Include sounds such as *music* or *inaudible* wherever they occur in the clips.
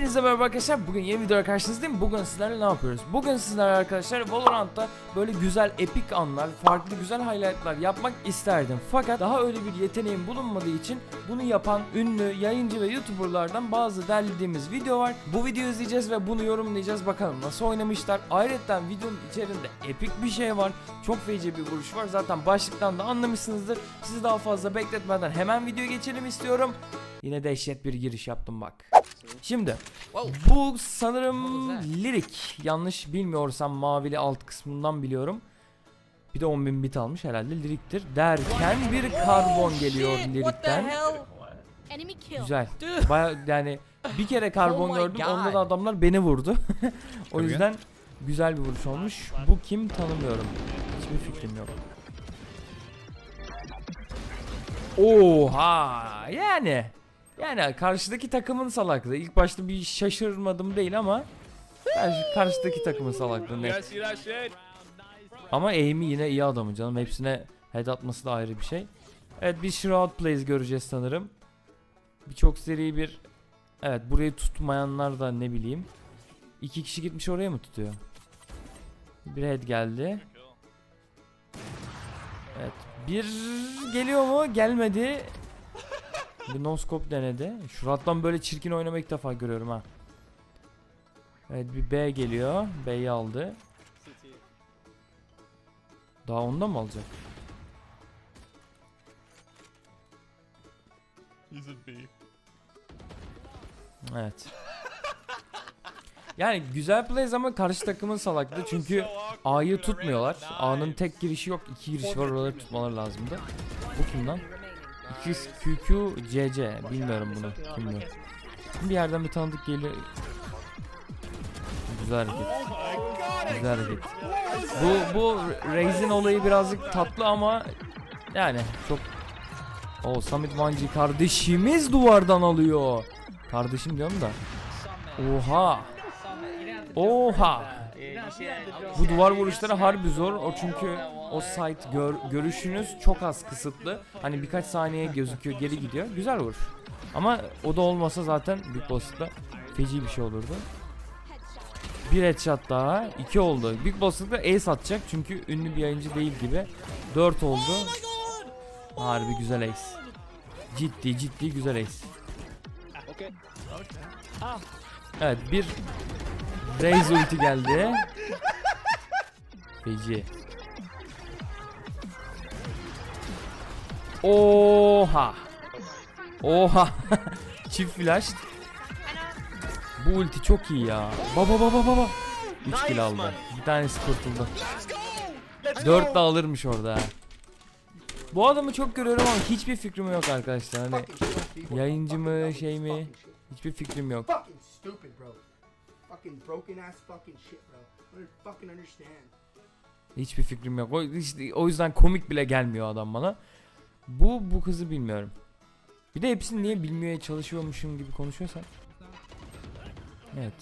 Hepinize merhaba arkadaşlar. Bugün yeni videoya karşınızdayım. Bugün sizlerle ne yapıyoruz? Bugün sizlerle arkadaşlar Valorant'ta böyle güzel epik anlar, farklı güzel highlightlar yapmak isterdim. Fakat daha öyle bir yeteneğim bulunmadığı için bunu yapan ünlü yayıncı ve YouTuber'lardan bazı derlediğimiz video var. Bu videoyu izleyeceğiz ve bunu yorumlayacağız. Bakalım nasıl oynamışlar. Ayrıca videonun içerisinde epik bir şey var. Çok feci bir vuruş var. Zaten başlıktan da anlamışsınızdır. Sizi daha fazla bekletmeden hemen videoya geçelim istiyorum. Yine dehşet bir giriş yaptım bak. Şimdi bu sanırım lirik. Yanlış bilmiyorsam mavili alt kısmından biliyorum. Bir de 10.000 bit almış herhalde liriktir. Derken bir karbon geliyor lirikten. Güzel. Baya yani bir kere *laughs* karbon Oh my gördüm. Onda da adamlar beni vurdu. *laughs* o yüzden güzel bir vuruş olmuş. Bu kim tanımıyorum. Hiçbir fikrim yok. Oha yani yani karşıdaki takımın salaklığı. İlk başta bir şaşırmadım değil ama karşı, karşıdaki takımın salaklığı net. Ama Amy yine iyi adamı canım. Hepsine head atması da ayrı bir şey. Evet bir Shroud Plays göreceğiz sanırım. Birçok seri bir... Evet burayı tutmayanlar da ne bileyim. İki kişi gitmiş oraya mı tutuyor? Bir head geldi. Evet. Bir geliyor mu? Gelmedi. Bir no scope denedi. Shroud'dan böyle çirkin oynamayı ilk defa görüyorum ha. Evet bir B geliyor. B'yi aldı. Daha ondan mı alacak? Evet. Yani güzel plays ama karşı takımın salaklığı çünkü A'yı tutmuyorlar. A'nın tek girişi yok, iki girişi var oraları tutmaları lazımdı. Bu kim lan? X QQ CC bilmiyorum bunu. Kim bu? Bir yerden bir tanıdık geliyor. Güzel hareket. Güzel hareket. Bu bu Raze'in olayı birazcık tatlı ama yani çok o Samit Vanci kardeşimiz duvardan alıyor. Kardeşim diyorum da. Oha. Oha. Bu duvar vuruşları harbi zor. O çünkü o site gör, görüşünüz çok az kısıtlı. Hani birkaç saniye gözüküyor, geri gidiyor. Güzel vuruş. Ama o da olmasa zaten büyük olasılıkla feci bir şey olurdu. Bir headshot daha. iki oldu. Büyük olasılıkla ace atacak çünkü ünlü bir yayıncı değil gibi. Dört oldu. Harbi güzel ace. Ciddi ciddi güzel ace. Evet bir Raze ulti geldi. *laughs* Feci. Oha. Oha. *laughs* Çift flash. Bu ulti çok iyi ya. Baba baba baba. 3 kill aldı. Bir tanesi kurtuldu. 4 de alırmış orada. Bu adamı çok görüyorum ama hiçbir fikrim yok arkadaşlar. Hani yayıncı mı şey mi? Hiçbir fikrim yok. Hiçbir fikrim yok. O, işte, o yüzden komik bile gelmiyor adam bana. Bu bu kızı bilmiyorum. Bir de hepsini niye bilmeye çalışıyormuşum gibi konuşuyorsan. Evet.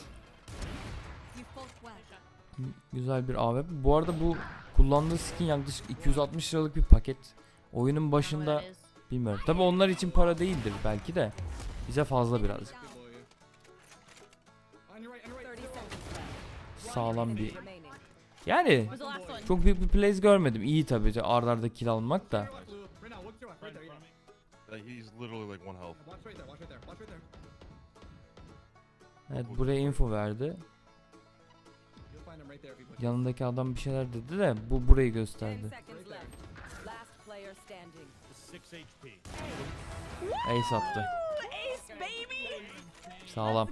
Güzel bir AWP. Bu arada bu kullandığı skin yaklaşık 260 liralık bir paket. Oyunun başında bilmiyorum. Tabi onlar için para değildir belki de. Bize fazla birazcık. Sağlam bir. Yani çok büyük bir plays görmedim. İyi tabii arda arda kill almak da. Like, he's literally like one health. Evet buraya info verdi. Yanındaki adam bir şeyler dedi de bu burayı gösterdi. Ace attı. Sağlam.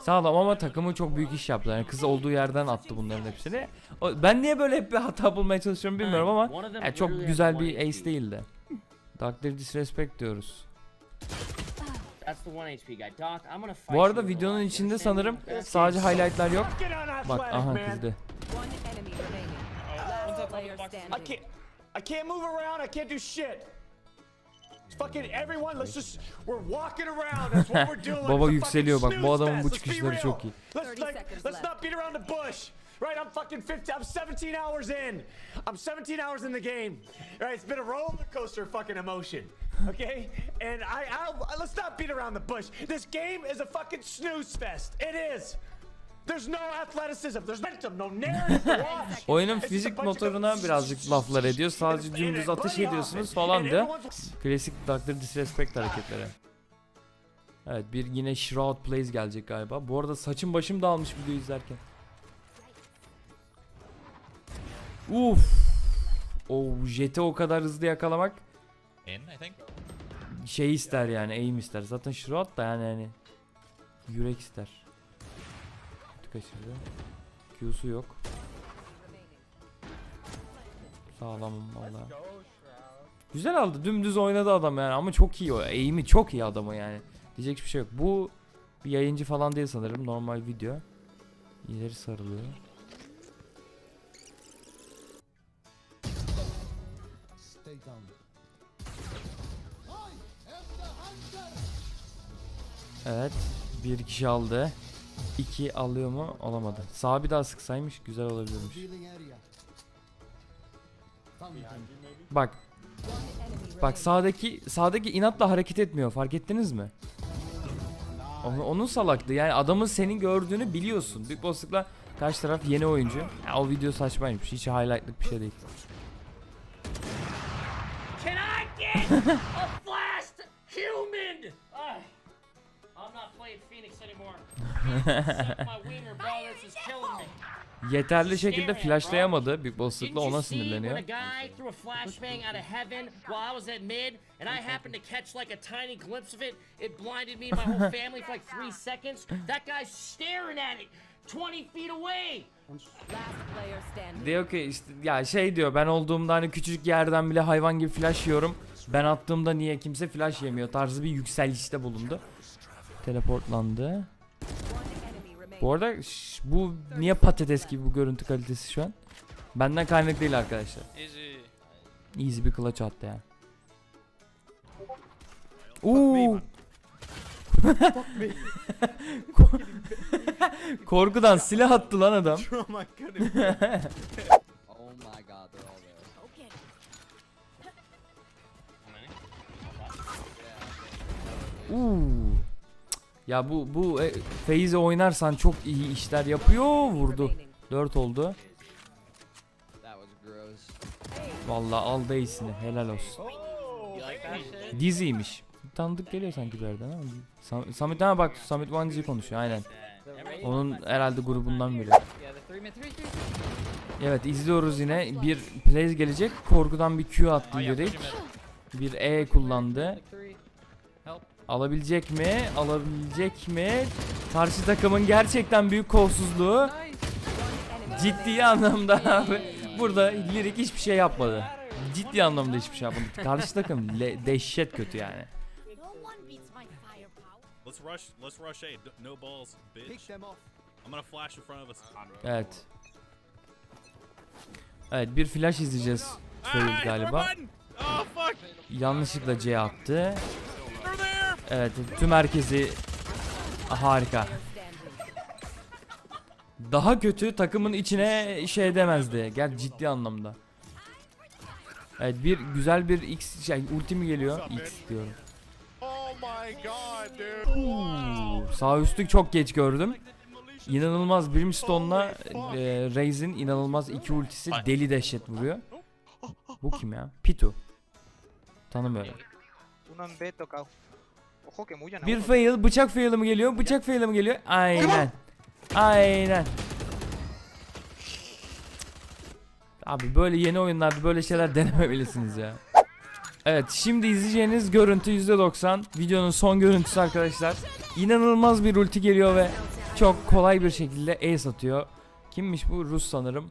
Sağlam ama takımı çok büyük iş yaptı. Yani kız olduğu yerden attı bunların hepsini. O- ben niye böyle hep bir hata bulmaya çalışıyorum bilmiyorum ama yani çok güzel bir ace değildi. Doctor Disrespect diyoruz. That's the one HP guy. Doc, I'm gonna fight Bu arada videonun içinde sanırım sadece highlightlar yok. Bak aha kızdı. Standing. I can't. I can't move around. I can't do shit. It's fucking everyone. Let's just. We're walking around. That's what we're *laughs* doing. Baba yükseliyor bak bu adamın bu çıkışları çok iyi. Let's 30 like. seconds Let's left. not beat around the bush. Right? I'm fucking 50. I'm 17 hours in. I'm 17 hours in the game. Right? It's been a roller coaster fucking emotion. Okay? And I, I let's not beat around the bush. This game is a fucking snooze fest. It is. There's no athleticism. There's momentum. No narrative. *laughs* Oyunun fizik motoruna birazcık *laughs* laflar ediyor. Sadece dümdüz ateş ediyorsunuz falan diyor. Klasik Dr. Disrespect hareketleri. Evet bir yine Shroud Plays gelecek galiba. Bu arada saçım başım dağılmış video izlerken. Uf. O jeti o kadar hızlı yakalamak şey ister yani aim ister. Zaten Shroud da yani hani yürek ister. Kaçırdı. Q'su yok. Sağlamım valla. Güzel aldı. Dümdüz oynadı adam yani ama çok iyi o. Aim'i çok iyi adamı yani. Diyecek bir şey yok. Bu bir yayıncı falan değil sanırım. Normal video. İleri sarılıyor. Evet. Bir kişi aldı. İki alıyor mu? Olamadı. Sağa bir daha sıksaymış güzel olabilirmiş. Bak Bak sağdaki sağdaki inatla hareket etmiyor. Fark ettiniz mi? Onun, onun salaklığı. Yani adamın senin gördüğünü biliyorsun. Big Boss'lıkla karşı taraf yeni oyuncu. Ya, o video saçmaymış. Hiç highlightlık bir şey değil. Can I get *laughs* a flashed human? *laughs* Yeterli şekilde flashlayamadı. Big Boss'lıkla ona sinirleniyor. a guy threw a flashbang out of heaven while I was at mid, and I happened to catch like a tiny glimpse of it? It blinded me and my whole *laughs* family for like three seconds. That guy's staring at it, 20 feet away. Last player standing. Diyor ki işte ya şey diyor ben olduğumda hani küçücük yerden bile hayvan gibi flash yiyorum. Ben attığımda niye kimse flash yemiyor tarzı bir yükselişte bulundu. Teleportlandı. Bu arada şş, bu niye patates gibi bu görüntü kalitesi şu an? Benden kaynak değil arkadaşlar. Easy. Easy bir clutch attı yani. Uuu. Ko- *laughs* Korkudan silah attı lan adam. *laughs* Oh. Okay. *laughs* Uuu. Ya bu bu e, Feyze oynarsan çok iyi işler yapıyor. Vurdu. remaining. 4 oldu. Vallahi aldı iyisini. Helal olsun. Diziymiş. Tanıdık geliyor sanki bir yerden ama. Sam Samet ha bak Samet Vancı'yı konuşuyor aynen. Onun herhalde grubundan biri. Evet izliyoruz yine. Bir plays gelecek. Korkudan bir Q attı in. Bir E kullandı. Alabilecek mi? Alabilecek mi? Karşı takımın gerçekten büyük kolsuzluğu. Ciddi anlamda *laughs* abi. Burada lirik hiçbir şey yapmadı. Ciddi anlamda hiçbir şey yapmadı. Karşı takım le- dehşet kötü yani. Evet. Evet bir flash izleyeceğiz. Söyledi galiba. Oh! Yanlışlıkla C attı. Evet tüm herkesi harika. Daha kötü takımın içine şey demezdi. Gel ciddi anlamda. Evet bir güzel bir X şey ulti mi geliyor? X diyorum. Sağ üstü çok geç gördüm. İnanılmaz Brimstone'la e, Raze'in inanılmaz iki ultisi deli dehşet vuruyor. Bu kim ya? Pitu. Tanımıyorum. Bir fail, bıçak fail'ı mı geliyor? Bıçak fail'ı mı geliyor? Aynen. Aynen. Abi böyle yeni oyunlarda böyle şeyler *laughs* denememelisiniz ya. Evet şimdi izleyeceğiniz görüntü %90 videonun son görüntüsü arkadaşlar. İnanılmaz bir ulti geliyor ve çok kolay bir şekilde ace atıyor. Kimmiş bu? Rus sanırım.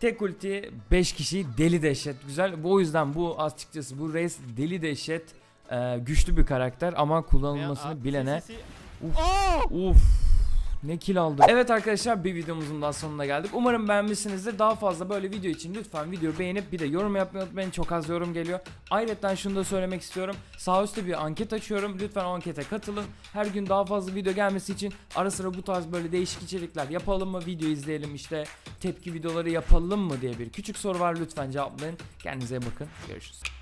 Tek ulti 5 kişi deli dehşet güzel. Bu o yüzden bu açıkçası bu race deli dehşet e, güçlü bir karakter ama kullanılmasını bilene uf, uf ne kill aldım. Evet arkadaşlar bir videomuzun daha sonuna geldik. Umarım beğenmişsinizdir. Daha fazla böyle video için lütfen videoyu beğenip bir de yorum yapmayı unutmayın. Çok az yorum geliyor. Ayrıca şunu da söylemek istiyorum. Sağ üstte bir anket açıyorum. Lütfen o ankete katılın. Her gün daha fazla video gelmesi için ara sıra bu tarz böyle değişik içerikler yapalım mı? Video izleyelim işte tepki videoları yapalım mı diye bir küçük soru var. Lütfen cevaplayın. Kendinize bakın. Görüşürüz.